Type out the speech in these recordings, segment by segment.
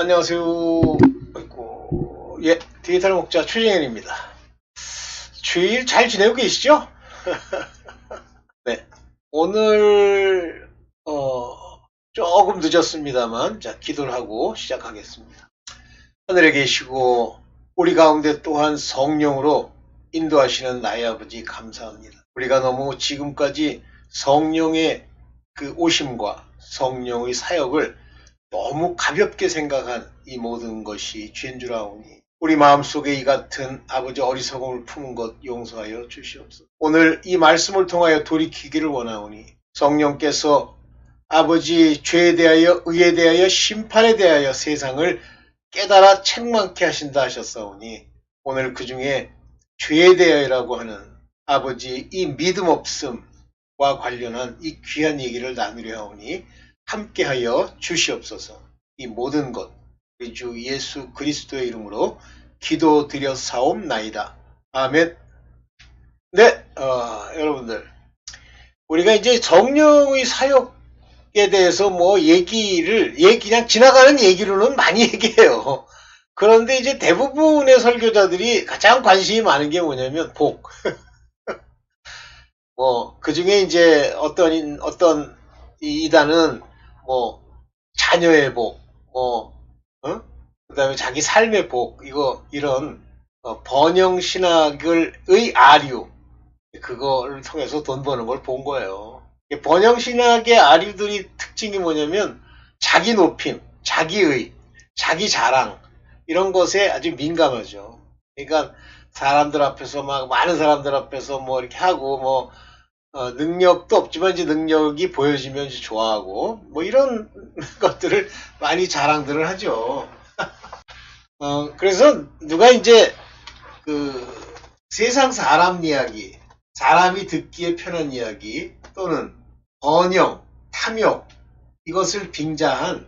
안녕하세요. 아이고, 예, 디지털 목자 최정현입니다. 주일 잘 지내고 계시죠? 네. 오늘, 어, 조금 늦었습니다만, 자, 기도를 하고 시작하겠습니다. 하늘에 계시고, 우리 가운데 또한 성령으로 인도하시는 나의 아버지 감사합니다. 우리가 너무 지금까지 성령의 그 오심과 성령의 사역을 너무 가볍게 생각한 이 모든 것이 죄인 줄 아오니 우리 마음속에 이 같은 아버지 어리석음을 품은 것 용서하여 주시옵소서. 오늘 이 말씀을 통하여 돌이키기를 원하오니 성령께서 아버지 죄에 대하여 의에 대하여 심판에 대하여 세상을 깨달아 책망케 하신다 하셨사오니 오늘 그 중에 죄에 대하여라고 하는 아버지 이 믿음 없음과 관련한 이 귀한 얘기를 나누려 하오니 함께하여 주시옵소서. 이 모든 것 우리 주 예수 그리스도의 이름으로 기도드려 사옵나이다. 아멘. 네, 어, 여러분들 우리가 이제 성령의 사역에 대해서 뭐 얘기를 얘 그냥 지나가는 얘기로는 많이 얘기해요. 그런데 이제 대부분의 설교자들이 가장 관심이 많은 게 뭐냐면 복. 뭐, 그 중에 이제 어떤, 어떤 이단은 뭐, 자녀의 복, 뭐, 어? 그 다음에 자기 삶의 복, 이거, 이런, 어, 번영 신학의 아류, 그거를 통해서 돈 버는 걸 본 거예요. 번영 신학의 아류들이 특징이 뭐냐면, 자기 높임, 자기의, 자기 자랑, 이런 것에 아주 민감하죠. 그러니까, 사람들 앞에서 막, 많은 사람들 앞에서 뭐 이렇게 하고, 뭐, 어, 능력도 없지만 이제 능력이 보여지면 이제 좋아하고 뭐 이런 것들을 많이 자랑들을 하죠. 어, 그래서 누가 이제 그 세상 사람 이야기, 사람이 듣기에 편한 이야기 또는 번영, 탐욕 이것을 빙자한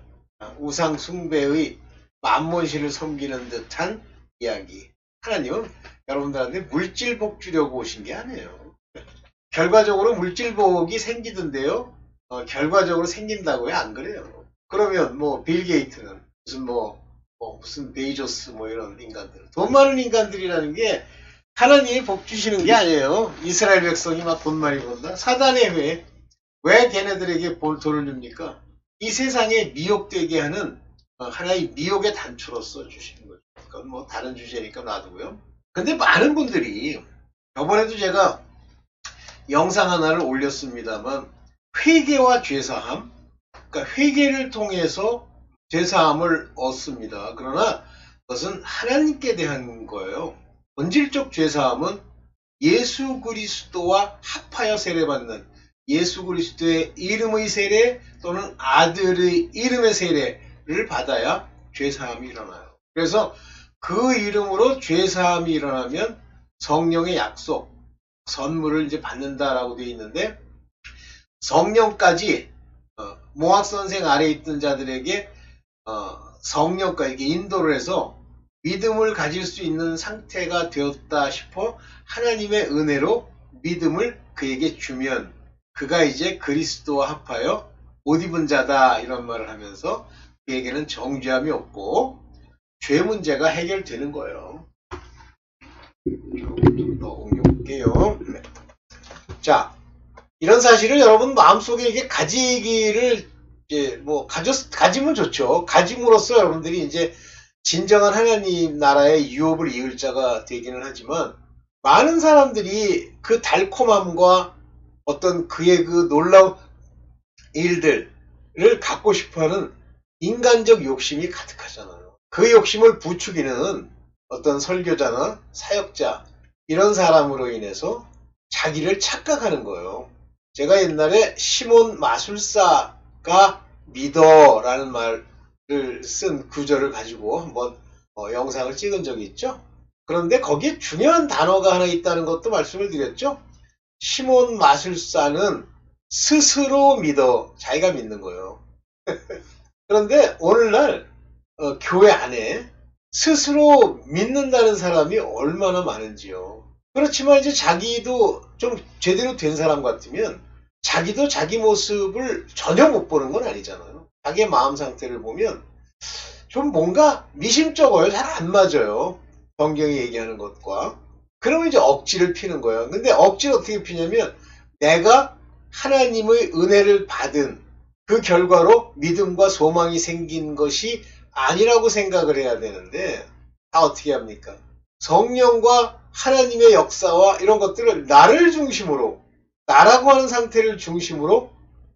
우상 숭배의 만몬신을 섬기는 듯한 이야기. 하나님은 여러분들한테 물질 복 주려고 오신 게 아니에요. 결과적으로 물질복이 생기던데요. 어, 결과적으로 생긴다고요? 안 그래요. 그러면 뭐 빌 게이트는 무슨 뭐, 뭐 무슨 베이조스 뭐 이런 인간들 돈 많은 인간들이라는 게 하나님이 복 주시는 게 아니에요. 이스라엘 백성이 막 돈 많이 번다. 사단의 회. 왜 걔네들에게 돈을 줍니까? 이 세상에 미혹되게 하는 어, 하나의 미혹의 단초로서 주시는 거죠. 그건 뭐 다른 주제니까 놔두고요. 근데 많은 분들이 저번에도 제가 영상 하나를 올렸습니다만 회개와 죄사함 그러니까 회개를 통해서 죄사함을 얻습니다. 그러나 그것은 하나님께 대한 거예요. 본질적 죄사함은 예수 그리스도와 합하여 세례받는 예수 그리스도의 이름의 세례 또는 아들의 이름의 세례를 받아야 죄사함이 일어나요. 그래서 그 이름으로 죄사함이 일어나면 성령의 약속, 선물을 이제 받는다라고 되어 있는데 성령까지 어, 모학 선생 아래 에 있던 자들에게 어, 성령까지 인도를 해서 믿음을 가질 수 있는 상태가 되었다 싶어 하나님의 은혜로 믿음을 그에게 주면 그가 이제 그리스도와 합하여 옷 입은 자다 이런 말을 하면서 그에게는 정죄함이 없고 죄 문제가 해결되는 거예요. 좀더 옮 겨볼게요. 네. 자, 이런 사실을 여러분 마음속에 이게 가지기를 이제 뭐 가졌 가지면 좋죠. 가짐으로써 여러분들이 이제 진정한 하나님 나라의 유업을 이을 자가 되기는 하지만 많은 사람들이 그 달콤함과 어떤 그의 그 놀라운 일들을 갖고 싶어하는 인간적 욕심이 가득하잖아요. 그 욕심을 부추기는 어떤 설교자나 사역자 이런 사람으로 인해서 자기를 착각하는 거예요. 제가 옛날에 시몬 마술사가 믿어라는 말을 쓴 구절을 가지고 한번 어, 영상을 찍은 적이 있죠. 그런데 거기에 중요한 단어가 하나 있다는 것도 말씀을 드렸죠. 시몬 마술사는 스스로 믿어 자기가 믿는 거예요. 그런데 오늘날 어, 교회 안에 스스로 믿는다는 사람이 얼마나 많은지요. 그렇지만 이제 자기도 좀 제대로 된 사람 같으면 자기도 자기 모습을 전혀 못 보는 건 아니잖아요. 자기의 마음 상태를 보면 좀 뭔가 미심쩍어요. 잘 안 맞아요. 성경이 얘기하는 것과. 그러면 이제 억지를 피는 거예요. 근데 억지를 어떻게 피냐면 내가 하나님의 은혜를 받은 그 결과로 믿음과 소망이 생긴 것이 아니라고 생각을 해야 되는데 다 어떻게 합니까? 성령과 하나님의 역사와 이런 것들을 나를 중심으로 나라고 하는 상태를 중심으로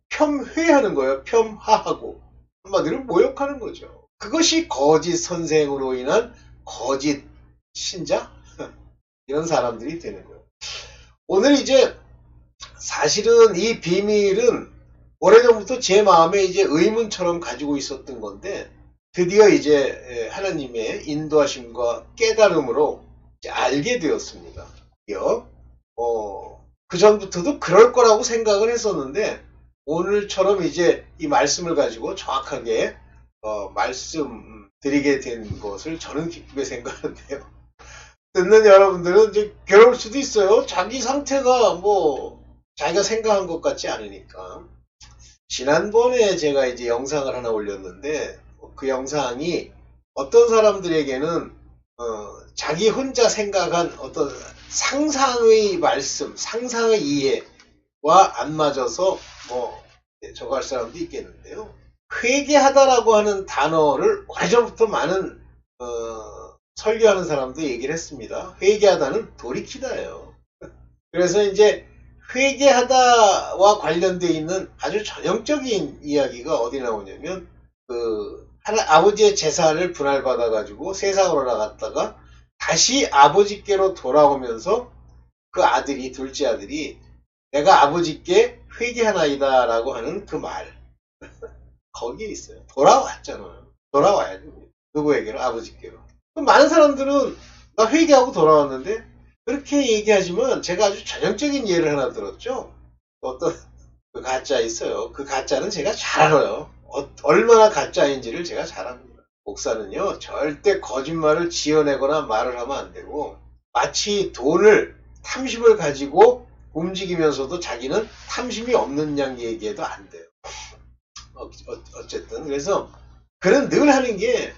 폄훼하는 거예요. 폄하하고 한마디로 모욕하는 거죠. 그것이 거짓 선생으로 인한 거짓 신자 이런 사람들이 되는 거예요. 오늘 이제 사실은 이 비밀은 오래전부터 제 마음에 이제 의문처럼 가지고 있었던 건데 드디어 이제 하나님의 인도하심과 깨달음으로 알게 되었습니다. 어, 그 전부터도 그럴 거라고 생각을 했었는데 오늘처럼 이제 이 말씀을 가지고 정확하게 어, 말씀드리게 된 것을 저는 기쁘게 생각하는데요. 듣는 여러분들은 이제 괴로울 수도 있어요. 자기 상태가 뭐 자기가 생각한 것 같지 않으니까. 지난번에 제가 이제 영상을 하나 올렸는데 그 영상이 어떤 사람들에게는 어, 자기 혼자 생각한 어떤 상상의 말씀, 상상의 이해와 안 맞아서 뭐 저거 할 사람도 있겠는데요. 회개하다라고 하는 단어를 오래전부터 많은 어, 설교하는 사람도 얘기를 했습니다. 회개하다는 돌이키다예요. 그래서 이제 회개하다와 관련되어 있는 아주 전형적인 이야기가 어디 나오냐면 그 아버지의 재산을 분할받아 가지고 세상으로 나갔다가 다시 아버지께로 돌아오면서 그 아들이 둘째 아들이 내가 아버지께 회개하나이다 라고 하는 그 말 거기에 있어요. 돌아왔잖아요. 돌아와야죠. 누구에게로? 아버지께로. 많은 사람들은 나 회개하고 돌아왔는데 그렇게 얘기하지만 제가 아주 전형적인 예를 하나 들었죠. 어떤 그 가짜 있어요. 그 가짜는 제가 잘 알아요. 어, 얼마나 가짜인지를 제가 잘 압니다. 목사는요, 절대 거짓말을 지어내거나 말을 하면 안 되고, 마치 돈을, 탐심을 가지고 움직이면서도 자기는 탐심이 없는 양 얘기해도 안 돼요. 어, 어 쨌든 그래서, 그는 늘 하는 게,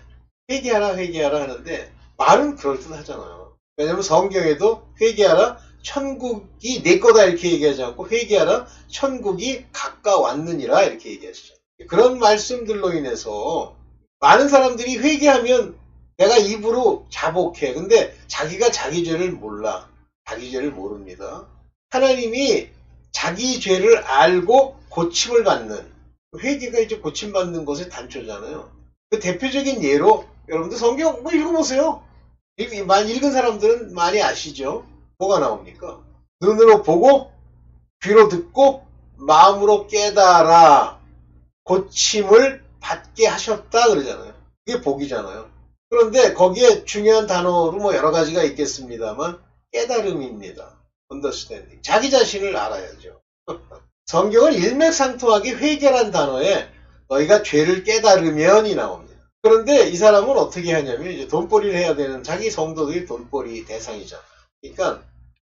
회개하라, 회개하라 하는데, 말은 그럴듯 하잖아요. 왜냐면 성경에도 회개하라, 천국이 내 거다 이렇게 얘기하지 않고, 회개하라, 천국이 가까웠느니라 이렇게 얘기하시죠. 그런 말씀들로 인해서 많은 사람들이 회개하면 내가 입으로 자복해. 근데 자기가 자기 죄를 몰라. 자기 죄를 모릅니다. 하나님이 자기 죄를 알고 고침을 받는 회개가 이제 고침받는 것의 단초잖아요. 그 대표적인 예로 여러분들 성경 뭐 읽어보세요. 많이 읽은 사람들은 많이 아시죠? 뭐가 나옵니까? 눈으로 보고 귀로 듣고 마음으로 깨달아 고침을 받게 하셨다 그러잖아요. 그게 복이잖아요. 그런데 거기에 중요한 단어로 뭐 여러 가지가 있겠습니다만 깨달음입니다. understanding. 자기 자신을 알아야죠. 성경은 일맥상통하게 회개란 단어에 너희가 죄를 깨달으면이 나옵니다. 그런데 이 사람은 어떻게 하냐면 이제 돈벌이를 해야 되는 자기 성도들이 돈벌이 대상이잖아. 그러니까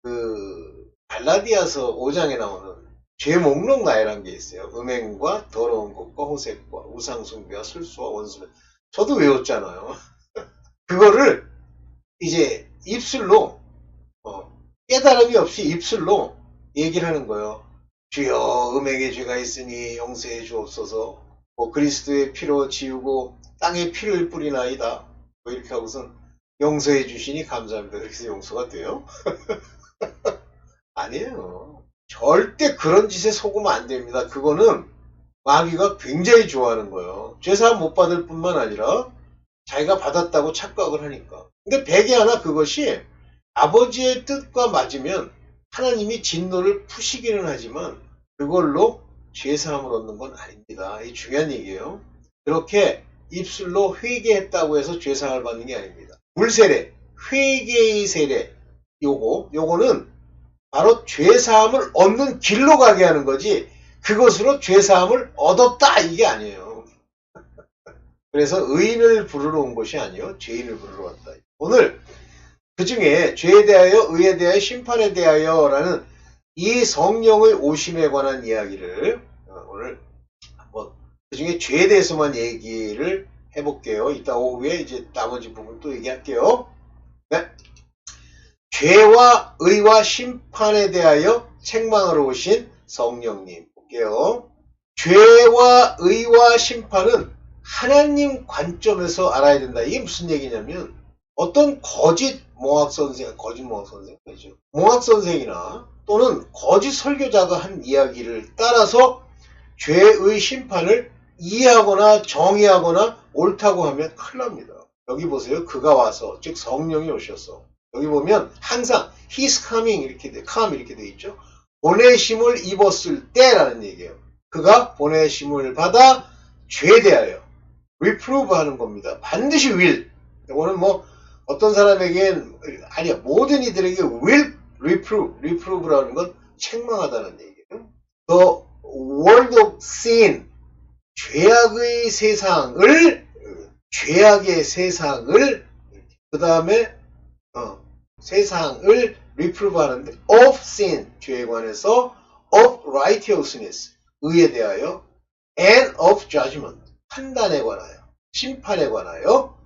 그 갈라디아서 5장에 나오는 죄 목록 나열한 게 있어요. 음행과 더러운 것과 호색과 우상숭배와 술수와 원수배. 저도 외웠잖아요. 그거를 이제 입술로 어, 깨달음이 없이 입술로 얘기를 하는 거예요. 주여 음행의 죄가 있으니 용서해 주옵소서. 뭐 그리스도의 피로 지우고 땅에 피를 뿌리나이다. 뭐 이렇게 하고선 용서해 주시니 감사합니다. 그렇게 해서 용서가 돼요? 아니에요. 절대 그런 짓에 속으면 안 됩니다. 그거는 마귀가 굉장히 좋아하는 거예요. 죄사함 못 받을 뿐만 아니라 자기가 받았다고 착각을 하니까. 근데 백이 하나 그것이 아버지의 뜻과 맞으면 하나님이 진노를 푸시기는 하지만 그걸로 죄사함을 얻는 건 아닙니다. 이 중요한 얘기예요. 그렇게 입술로 회개했다고 해서 죄사함을 받는 게 아닙니다. 물세례, 회개의 세례, 요거, 요거는 바로 죄사함을 얻는 길로 가게 하는 거지 그것으로 죄사함을 얻었다 이게 아니에요. 그래서 의인을 부르러 온 것이 아니요 죄인을 부르러 왔다. 오늘 그 중에 죄에 대하여 의에 대하여 심판에 대하여라는 이 성령의 오심에 관한 이야기를 어, 오늘 한번 그 중에 죄에 대해서만 얘기를 해볼게요. 이따 오후에 이제 나머지 부분 또 얘기할게요. 네. 죄와 의와 심판에 대하여 책망하러 오신 성령님 볼게요. 죄와 의와 심판은 하나님 관점에서 알아야 된다. 이게 무슨 얘기냐면 어떤 거짓 몽학 선생, 거짓 몽학 선생이죠. 몽학 선생이나 또는 거짓 설교자가 한 이야기를 따라서 죄의 심판을 이해하거나 정의하거나 옳다고 하면 큰일 납니다. 여기 보세요. 그가 와서, 즉 성령이 오셔서. 여기 보면 항상 he's coming 이렇게 돼, come 이렇게 돼 있죠. 보내심을 입었을 때라는 얘기예요. 그가 보내심을 받아 죄에 대하여 reprove 하는 겁니다. 반드시 will. 이거는 뭐 어떤 사람에겐 아니야 모든 이들에게 will reprove, reprove라는 건 책망하다는 얘기예요. The world of sin, 죄악의 세상을 죄악의 세상을 그 다음에 어, 세상을 reprove 하는데 of sin 죄에 관해서 of righteousness 의에 대하여 and of judgment 판단에 관하여 심판에 관하여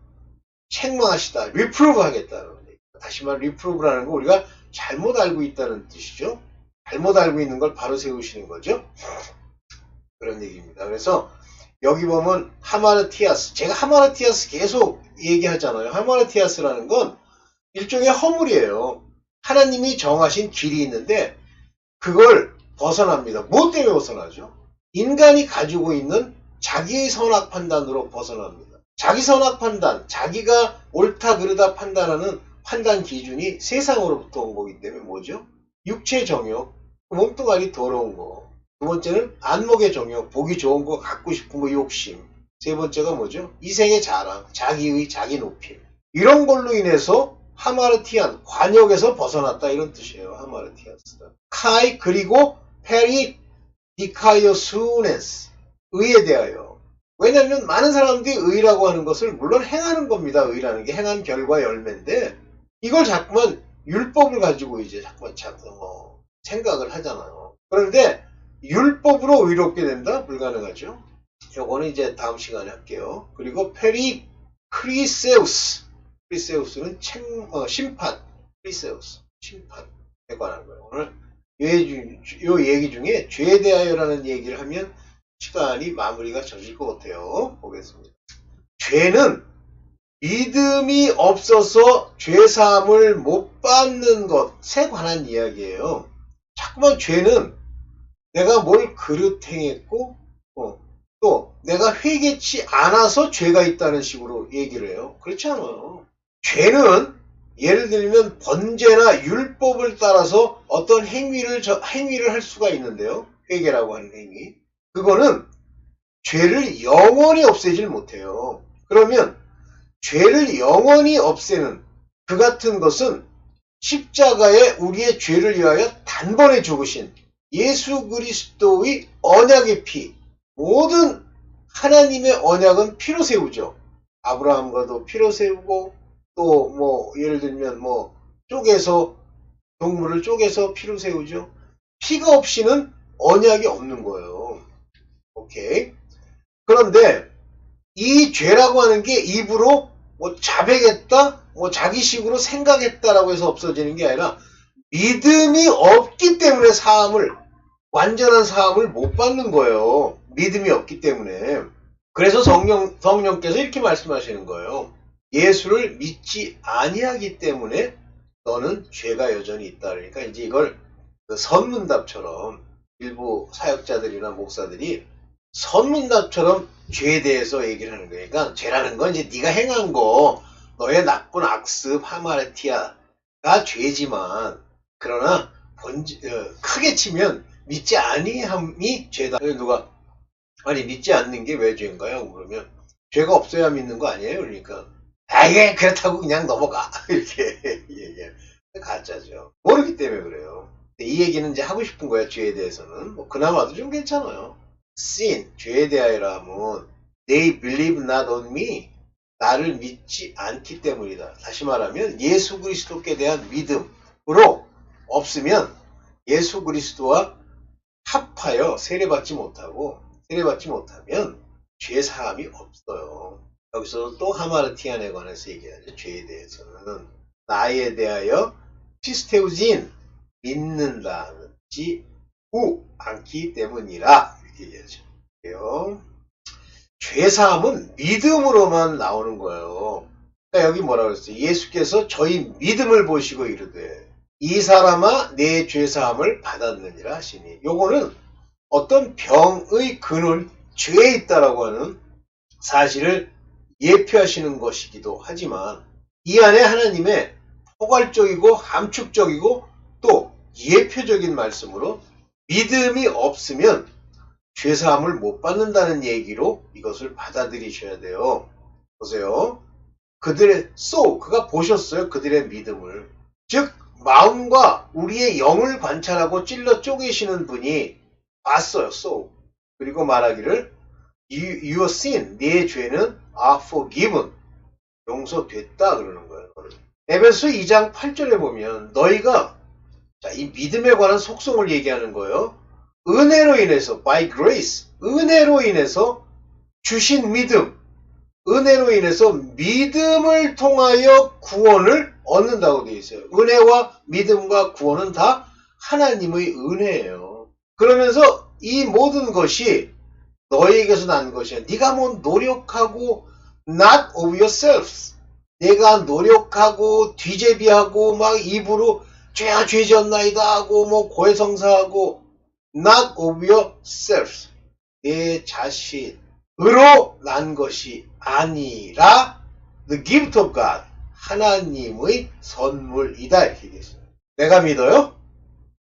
책망하시다 reprove 하겠다는 얘기 다시 말 reprove라는 거 우리가 잘못 알고 있다는 뜻이죠. 잘못 알고 있는 걸 바로 세우시는 거죠. 그런 얘기입니다. 그래서 여기 보면 하마르티아스 제가 하마르티아스 계속 얘기하잖아요. 하마르티아스라는 건 일종의 허물이에요 하나님이 정하신 길이 있는데 그걸 벗어납니다. 무엇 때문에 벗어나죠? 인간이 가지고 있는 자기의 선악 판단으로 벗어납니다. 자기 선악 판단, 자기가 옳다 그르다 판단하는 판단 기준이 세상으로부터 온 거기 때문에 뭐죠? 육체 정욕, 몸뚱아리 더러운 거. 두 번째는 안목의 정욕, 보기 좋은 거, 갖고 싶은 거, 욕심. 세 번째가 뭐죠? 이생의 자랑, 자기의 자기 높임. 이런 걸로 인해서 하마르티안, 관역에서 벗어났다 이런 뜻이에요. 하마르티안스다. 카이 그리고 페리 디카이오수네스 의에 대하여 왜냐하면 많은 사람들이 의라고 하는 것을 물론 행하는 겁니다. 의라는 게 행한 결과 열매인데 이걸 자꾸만 율법을 가지고 이제 자꾸만 자꾸 뭐 생각을 하잖아요. 그런데 율법으로 의롭게 된다? 불가능하죠. 요거는 이제 다음 시간에 할게요. 그리고 페리 크리세우스 크리세우스는 책, 어, 심판 크리세우스 심판에 관한 거예요. 오늘 요 얘기 중에 죄에 대하여라는 얘기를 하면 시간이 마무리가 젖을 것 같아요. 보겠습니다. 죄는 믿음이 없어서 죄사함을 못 받는 것에 관한 이야기예요. 자꾸만 죄는 내가 뭘 그릇 행했고 어, 또 내가 회개치 않아서 죄가 있다는 식으로 얘기를 해요. 그렇지 않아요. 죄는 예를 들면 번제나 율법을 따라서 어떤 행위를 저, 행위를 할 수가 있는데요. 회개라고 하는 행위. 그거는 죄를 영원히 없애질 못해요. 그러면 죄를 영원히 없애는 그 같은 것은 십자가에 우리의 죄를 위하여 단번에 죽으신 예수 그리스도의 언약의 피, 모든 하나님의 언약은 피로 세우죠. 아브라함과도 피로 세우고 또 뭐 예를 들면 뭐 쪼개서 동물을 쪼개서 피로 세우죠. 피가 없이는 언약이 없는 거예요. 오케이. 그런데 이 죄라고 하는 게 입으로 뭐 자백했다, 뭐 자기식으로 생각했다라고 해서 없어지는 게 아니라 믿음이 없기 때문에 사함을 완전한 사함을 못 받는 거예요. 믿음이 없기 때문에. 그래서 성령 성령께서 이렇게 말씀하시는 거예요. 예수를 믿지 아니하기 때문에 너는 죄가 여전히 있다. 그러니까 이제 이걸 그 선문답처럼 일부 사역자들이나 목사들이 선문답처럼 죄에 대해서 얘기를 하는 거예요. 그러니까 죄라는 건 이제 네가 행한 거, 너의 나쁜 악습, 하마르티아가 죄지만 그러나 번지, 어, 크게 치면 믿지 아니함이 죄다. 누가 아니 믿지 않는 게 왜 죄인가요? 그러면 죄가 없어야 믿는 거 아니에요? 그러니까 아 이게 그렇다고 그냥 넘어가 이렇게 얘기해. 가짜죠. 모르기 때문에 그래요. 이 얘기는 이제 하고 싶은 거야 죄에 대해서는 뭐 그나마도 좀 괜찮아요. sin 죄에 대하여라 하면 they believe not on me 나를 믿지 않기 때문이다. 다시 말하면 예수 그리스도께 대한 믿음으로 없으면 예수 그리스도와 합하여 세례받지 못하고 세례받지 못하면 죄 사함이 없어요. 여기서 또 하마르티안에 관해서 얘기하죠. 죄에 대해서는 나에 대하여 피스테우진 믿는다는지 우 않기 때문이라 이렇게 얘기하죠. 그래요. 죄사함은 믿음으로만 나오는 거예요. 그러니까 여기 뭐라 그랬어요? 예수께서 저희 믿음을 보시고 이르되 이 사람아 내 죄사함을 받았느니라 하시니 요거는 어떤 병의 근원 죄에 있다라고 하는 사실을 예표하시는 것이기도 하지만 이 안에 하나님의 포괄적이고 함축적이고 또 예표적인 말씀으로 믿음이 없으면 죄사함을 못 받는다는 얘기로 이것을 받아들이셔야 돼요. 보세요. 그들의 소 그가 보셨어요. 그들의 믿음을. 즉 마음과 우리의 영을 관찰하고 찔러 쪼개시는 분이 봤어요. 소 그리고 말하기를 you, your sin 네 죄는 are forgiven 용서됐다 그러는 거예요. 에베소 2장 8절에 보면 너희가 자, 이 믿음에 관한 속성을 얘기하는 거예요. 은혜로 인해서 by grace 은혜로 인해서 주신 믿음 은혜로 인해서 믿음을 통하여 구원을 얻는다고 되어 있어요. 은혜와 믿음과 구원은 다 하나님의 은혜예요. 그러면서 이 모든 것이 너희에게서 난 것이야. 네가 뭐 노력하고 not of yourselves. 내가 노력하고 뒤제비하고 막 입으로 죄야 죄지었나이다 하고 뭐 고해성사하고 not of yourselves. 내 자신으로 난 것이 아니라 the gift of God. 하나님의 선물이다 이렇게 얘기했어요. 내가 믿어요?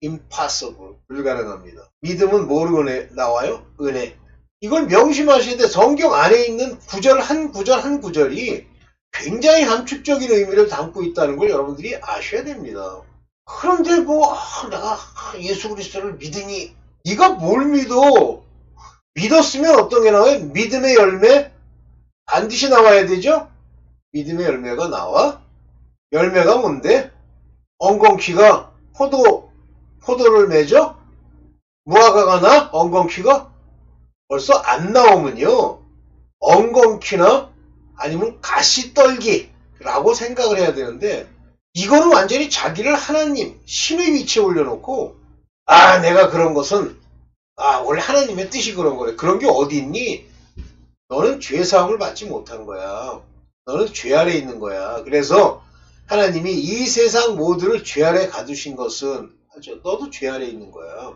impossible. 불가능합니다. 믿음은 은혜 나와요? 은혜. 이걸 명심하시는데 성경 안에 있는 구절 한 구절 한 구절이 굉장히 함축적인 의미를 담고 있다는 걸 여러분들이 아셔야 됩니다. 그런데 뭐 아, 내가 예수 그리스도를 믿으니 네가 뭘 믿어? 믿었으면 어떤 게 나와요? 믿음의 열매 반드시 나와야 되죠? 믿음의 열매가 나와? 열매가 뭔데? 엉겅퀴가 포도 포도를 맺어? 무화과가 나? 엉겅퀴가? 벌써 안 나오면요. 엉겅퀴나 아니면 가시떨기라고 생각을 해야 되는데 이거는 완전히 자기를 하나님, 신의 위치에 올려놓고 아 내가 그런 것은 아 원래 하나님의 뜻이 그런 거래. 그런 게 어디 있니? 너는 죄 사함을 받지 못한 거야. 너는 죄 아래 있는 거야. 그래서 하나님이 이 세상 모두를 죄 아래 가두신 것은 너도 죄 아래 있는 거야.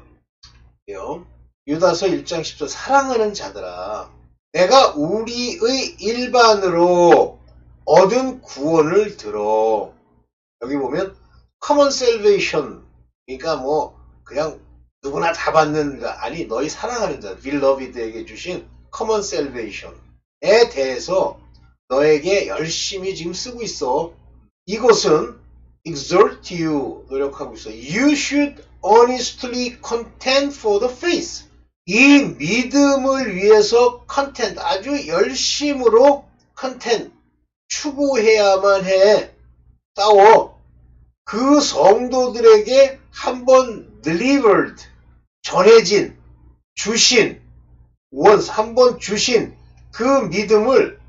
유다서 1장 10절 사랑하는 자들아 내가 우리의 일반으로 얻은 구원을 들어. 여기 보면 common salvation 그러니까 뭐 그냥 누구나 다 받는 아니 너희 사랑하는 자 빌러비드에게 주신 common salvation에 대해서 너에게 열심히 지금 쓰고 있어. 이것은 exert you 노력하고 있어. You should honestly contend for the faith 이 믿음을 위해서 컨텐트 아주 열심으로 컨텐트 추구해야만 해. 싸워 그 성도들에게 한번 delivered 전해진 주신 원스 한번 주신 그 믿음을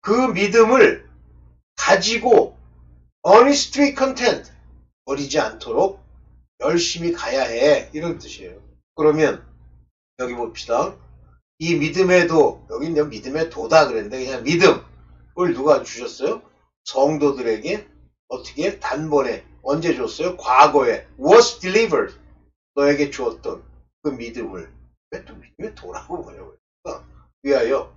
그 믿음을 가지고 honestly content 버리지 않도록 열심히 가야 해. 이런 뜻이에요. 그러면 여기 봅시다. 이 믿음에도 여기 는 믿음의 도다 그랬는데 그냥 믿음을 누가 주셨어요? 성도들에게 어떻게 단번에 언제 줬어요? 과거에 was delivered 너에게 주었던 그 믿음을 왜 또 믿음의 도라고 뭐냐고 위하여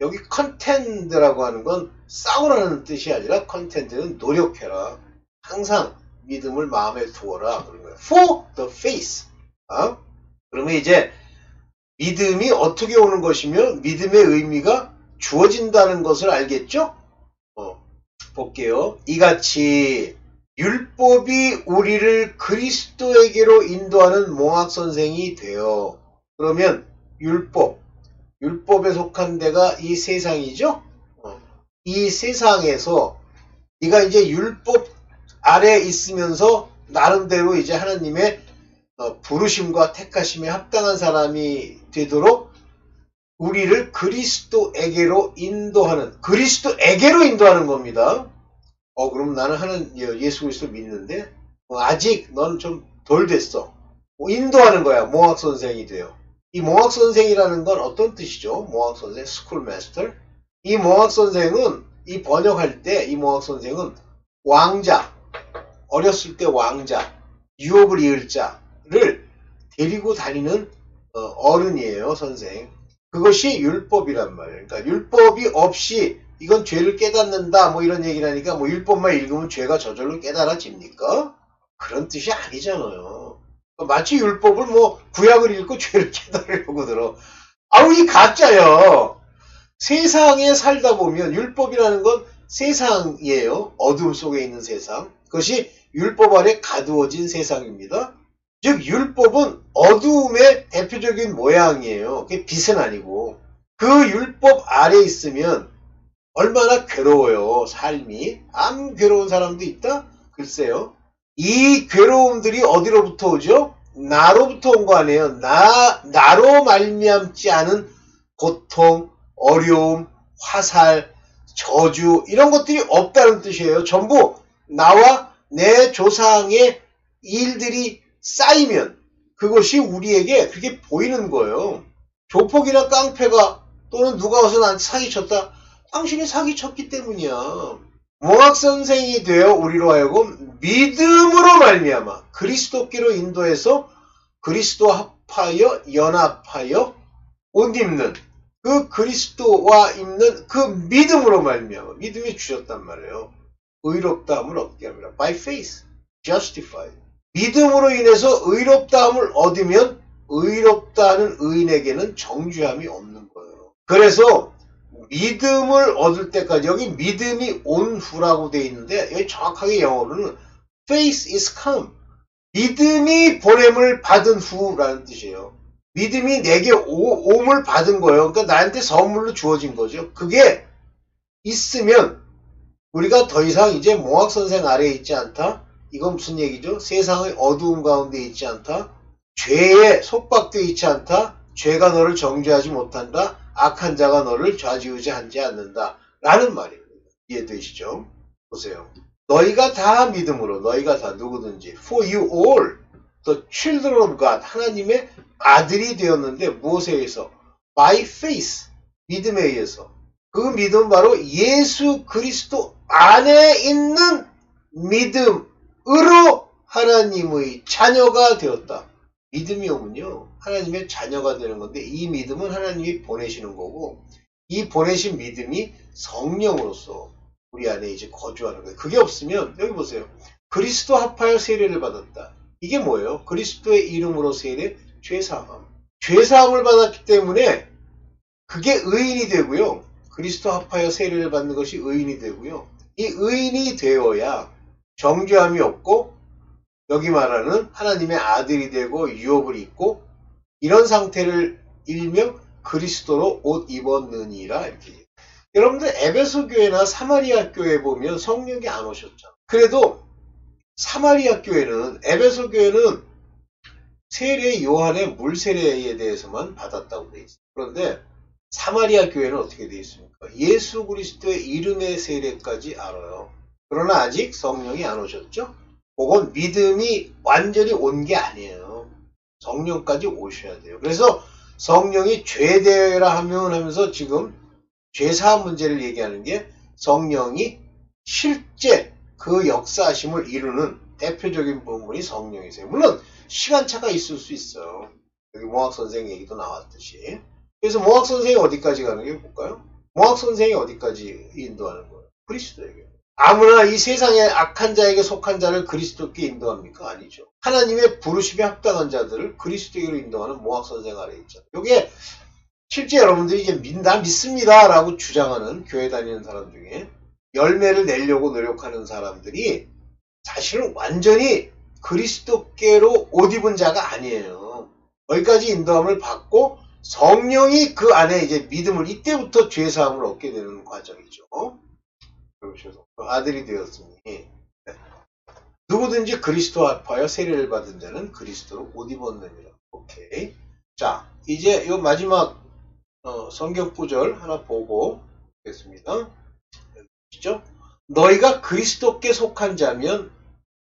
여기 컨텐드라고 하는 건 싸우라는 뜻이 아니라 컨텐드는 노력해라 항상 믿음을 마음에 두어라 그런 거예요. For the faith. 어? 그러면 이제 믿음이 어떻게 오는 것이며 믿음의 의미가 주어진다는 것을 알겠죠? 어, 볼게요. 이같이 율법이 우리를 그리스도에게로 인도하는 몽학 선생이 되어 그러면 율법, 율법에 속한 데가 이 세상이죠? 어, 이 세상에서 네가 이제 율법 아래 있으면서 나름대로 이제 하나님의 어, 부르심과 택하심에 합당한 사람이 되도록 우리를 그리스도에게로 인도하는 그리스도에게로 인도하는 겁니다. 어 그럼 나는 하는 예수 그리스도 믿는데 어, 아직 넌 좀 덜 됐어. 뭐 인도하는 거야. 몽학 선생이 돼요. 이 몽학 선생이라는 건 어떤 뜻이죠? 몽학 선생, 스쿨 마스터. 이 몽학 선생은 이 번역할 때이 몽학 선생은 왕자, 어렸을 때 왕자, 유업을 이을 자를 데리고 다니는 어, 어른이에요, 선생. 그것이 율법이란 말이에요. 그러니까 율법이 없이 이건 죄를 깨닫는다 뭐 이런 얘기를 하니까 뭐 율법만 읽으면 죄가 저절로 깨달아집니까? 그런 뜻이 아니잖아요. 마치 율법을 뭐 구약을 읽고 죄를 깨달으려고 들어. 아우 이 가짜요. 세상에 살다 보면 율법이라는 건 세상이에요. 어둠 속에 있는 세상. 그것이 율법 아래 가두어진 세상입니다. 즉 율법은 어두움의 대표적인 모양이에요. 그게 빛은 아니고 그 율법 아래 있으면 얼마나 괴로워요. 삶이. 암 괴로운 사람도 있다? 글쎄요. 이 괴로움들이 어디로부터 오죠? 나로부터 온 거 아니에요. 나 나로 말미암지 않은 고통, 어려움, 화살, 저주 이런 것들이 없다는 뜻이에요. 전부 나와 내 조상의 일들이 쌓이면 그것이 우리에게 그렇게 보이는 거예요. 조폭이나 깡패가 또는 누가 와서 나한테 사기쳤다. 당신이 사기쳤기 때문이야. 몽학 선생이 되어 우리로 하여금 믿음으로 말미암아 그리스도께로 인도해서 그리스도 합하여 연합하여 옷 입는 그 그리스도와 입는 그 믿음으로 말미암아 믿음이 주셨단 말이에요. 의롭다함을 얻게 합니다. By faith, justified. 믿음으로 인해서 의롭다함을 얻으면 의롭다는 의인에게는 정죄함이 없는 거예요. 그래서 믿음을 얻을 때까지 여기 믿음이 온 후라고 되어 있는데 여기 정확하게 영어로는 faith is come. 믿음이 보냄을 받은 후라는 뜻이에요. 믿음이 내게 오, 옴을 받은 거예요. 그러니까 나한테 선물로 주어진 거죠. 그게 있으면 우리가 더 이상 이제 몽학 선생 아래에 있지 않다. 이건 무슨 얘기죠? 세상의 어두움 가운데 있지 않다. 죄에 속박되어 있지 않다. 죄가 너를 정죄하지 못한다. 악한 자가 너를 좌지우지하지 않는다. 라는 말입니다. 이해되시죠? 보세요. 너희가 다 믿음으로 너희가 다 누구든지 for you all the children of God 하나님의 아들이 되었는데 무엇에 의해서? by faith 믿음에 의해서 그 믿음 바로 예수 그리스도 안에 있는 믿음 으로 하나님의 자녀가 되었다. 믿음이 오면요. 하나님의 자녀가 되는 건데 이 믿음은 하나님이 보내시는 거고 이 보내신 믿음이 성령으로서 우리 안에 이제 거주하는 거예요. 그게 없으면 여기 보세요. 그리스도 합하여 세례를 받았다. 이게 뭐예요? 그리스도의 이름으로 세례 죄사함. 죄사함을 받았기 때문에 그게 의인이 되고요. 그리스도 합하여 세례를 받는 것이 의인이 되고요. 이 의인이 되어야 정죄함이 없고 여기 말하는 하나님의 아들이 되고 유업을 입고 이런 상태를 일명 그리스도로 옷 입었느니라 이렇게 여러분들 에베소 교회나 사마리아 교회 보면 성령이 안 오셨죠. 그래도 사마리아 교회는 에베소 교회는 세례 요한의 물 세례에 대해서만 받았다고 돼 있어요. 그런데 사마리아 교회는 어떻게 되어 있습니까? 예수 그리스도의 이름의 세례까지 알아요. 그러나 아직 성령이 안 오셨죠? 그건 믿음이 완전히 온 게 아니에요. 성령까지 오셔야 돼요. 그래서 성령이 죄되어라 하면 하면서 지금 죄사함 문제를 얘기하는 게 성령이 실제 그 역사심을 이루는 대표적인 부분이 성령이세요. 물론 시간차가 있을 수 있어요. 여기 모학 선생 얘기도 나왔듯이. 그래서 모학 선생이 어디까지 가는 게 볼까요? 모학 선생이 어디까지 인도하는 거예요? 그리스도에게. 아무나 이 세상의 악한 자에게 속한 자를 그리스도께 인도합니까? 아니죠. 하나님의 부르심에 합당한 자들을 그리스도에게로 인도하는 모학 선생 아래 있죠. 이게 실제 여러분들이 이제 믿다 믿습니다 라고 주장하는 교회 다니는 사람 중에 열매를 내려고 노력하는 사람들이 사실은 완전히 그리스도께로 옷 입은 자가 아니에요. 거기까지 인도함을 받고 성령이 그 안에 이제 믿음을 이때부터 죄사함을 얻게 되는 과정이죠. 그러셔서 아들이 되었으니 네. 누구든지 그리스도 앞하여 세례를 받은 자는 그리스도로 옷 입었느니라. 오케이. 자, 이제 요 마지막 어, 성경 구절 하나 보고 있겠습니다. 보시죠. 너희가 그리스도께 속한 자면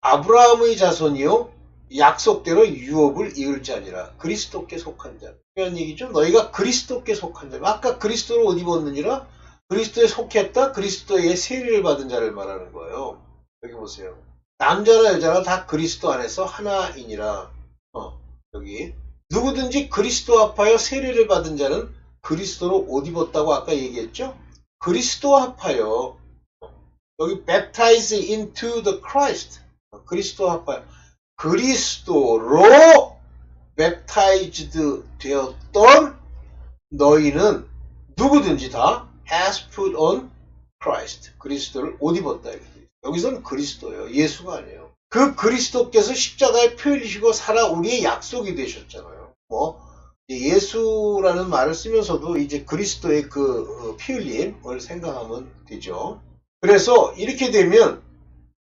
아브라함의 자손이요 약속대로 유업을 이을 자니라. 그리스도께 속한 자. 이런 얘기죠. 너희가 그리스도께 속한 자. 아까 그리스도를 옷 입었느니라 그리스도에 속했다. 그리스도의 세례를 받은 자를 말하는 거예요. 여기 보세요. 남자나 여자나 다 그리스도 안에서 하나이니라. 어, 여기 누구든지 그리스도 합하여 세례를 받은 자는 그리스도로 옷 입었다고 아까 얘기했죠? 그리스도 합하여 여기 baptize into the Christ 그리스도 합하여 그리스도로 baptized 되었던 너희는 누구든지 다 has put on Christ 그리스도를 옷 입었다 여기서는 그리스도예요. 예수가 아니에요. 그 그리스도께서 십자가에 피 흘리시고 살아 우리의 약속이 되셨잖아요. 뭐 예수라는 말을 쓰면서도 이제 그리스도의 그 피 흘림을 생각하면 되죠. 그래서 이렇게 되면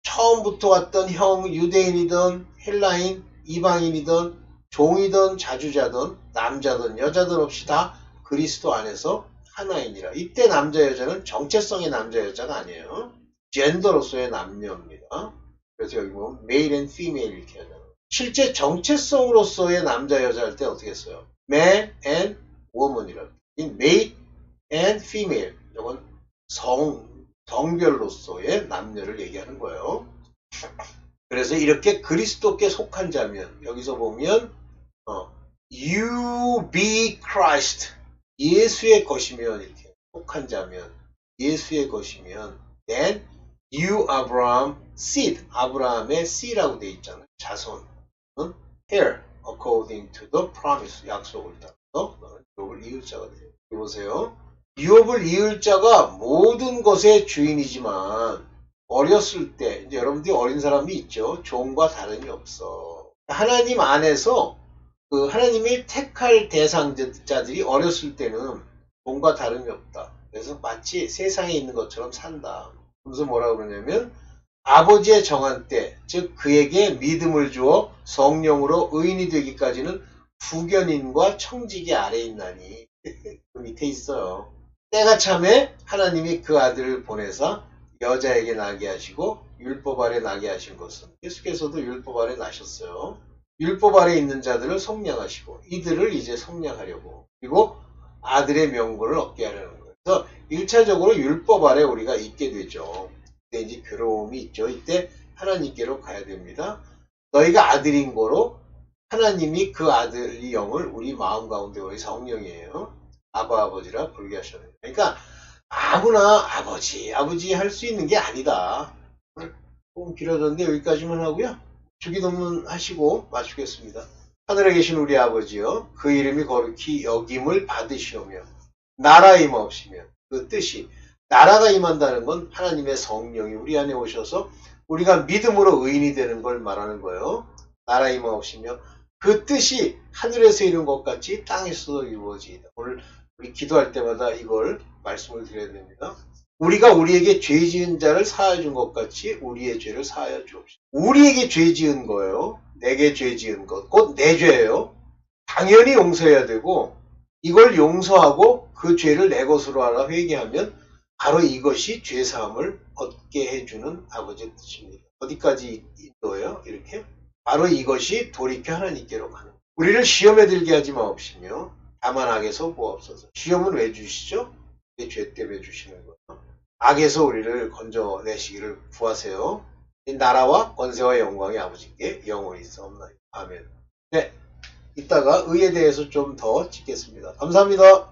처음부터 왔던 형 유대인이든 헬라인 이방인이든 종이든 자주자든 남자든 여자든 없이 다 그리스도 안에서 하나이니라. 이때 남자 여자는 정체성의 남자 여자가 아니에요. 젠더로서의 남녀입니다. 그래서 여기 보면 male and female 이렇게 하잖아요. 실제 정체성으로서의 남자 여자 할 때 어떻게 써요? man and woman이라. male and female. 이건 성, 성별로서의 남녀를 얘기하는 거예요. 그래서 이렇게 그리스도께 속한 자면 여기서 보면 어, you be Christ 예수의 것이면 이렇게 속한 자면 예수의 것이면 then you Abraham seed 아브라함의 seed라고 돼 있잖아요. 자손 응? heir according to the promise 약속을 따라서 유업을 이을 자가 돼요. 보세요. 유업을 이을 자가 모든 것의 주인이지만 어렸을 때 이제 여러분들이 어린 사람이 있죠. 종과 다름이 없어. 하나님 안에서 그 하나님의 택할 대상자들이 어렸을 때는 종과 다름이 없다. 그래서 마치 세상에 있는 것처럼 산다. 그래서 뭐라고 그러냐면 아버지의 정한 때, 즉 그에게 믿음을 주어 성령으로 의인이 되기까지는 후견인과 청지기 아래 있나니 그 밑에 있어요. 때가 참에 하나님이 그 아들을 보내사 여자에게 나게 하시고 율법 아래 나게 하신 것은 예수께서도 율법 아래 나셨어요. 율법 아래 있는 자들을 성량하시고 이들을 이제 성량하려고 그리고 아들의 명분을 얻게 하려는 거예요. 그래서 1차적으로 율법 아래 우리가 있게 되죠. 그때 이제 괴로움이 있죠. 이때 하나님께로 가야 됩니다. 너희가 아들인 거로 하나님이 그 아들의 영을 우리 마음 가운데 우리 성령이에요. 아바 아버지라 부르게 하셨는데 그러니까 아무나 아버지 아버지 할 수 있는 게 아니다. 조금 길어졌는데 여기까지만 하고요. 주기도문 하시고 마치겠습니다. 하늘에 계신 우리 아버지여 그 이름이 거룩히 여김을 받으시오며 나라 임하옵시며 그 뜻이 나라가 임한다는 건 하나님의 성령이 우리 안에 오셔서 우리가 믿음으로 의인이 되는 걸 말하는 거예요. 나라 임하옵시며 그 뜻이 하늘에서 이룬 것 같이 땅에서도 이루어지이다. 오늘 우리 기도할 때마다 이걸 말씀을 드려야 됩니다. 우리가 우리에게 죄 지은 자를 사하여 준 것 같이 우리의 죄를 사하여 주옵시다. 우리에게 죄 지은 거예요. 내게 죄 지은 것. 곧 내 죄예요. 당연히 용서해야 되고 이걸 용서하고 그 죄를 내 것으로 알아 회개하면 바로 이것이 죄 사함을 얻게 해주는 아버지의 뜻입니다. 어디까지 인도예요? 이렇게 바로 이것이 돌이켜 하나님께로 가는 우리를 시험에 들게 하지 마옵시며 다만 악에서 보옵소서. 시험은 왜 주시죠? 죄 때문에 주시는 거예요. 악에서 우리를 건져내시기를 구하세요. 이 나라와 권세와 영광이 아버지께 영원히 있사옵나이다. 아멘. 네, 이따가 의에 대해서 좀더 짚겠습니다. 감사합니다.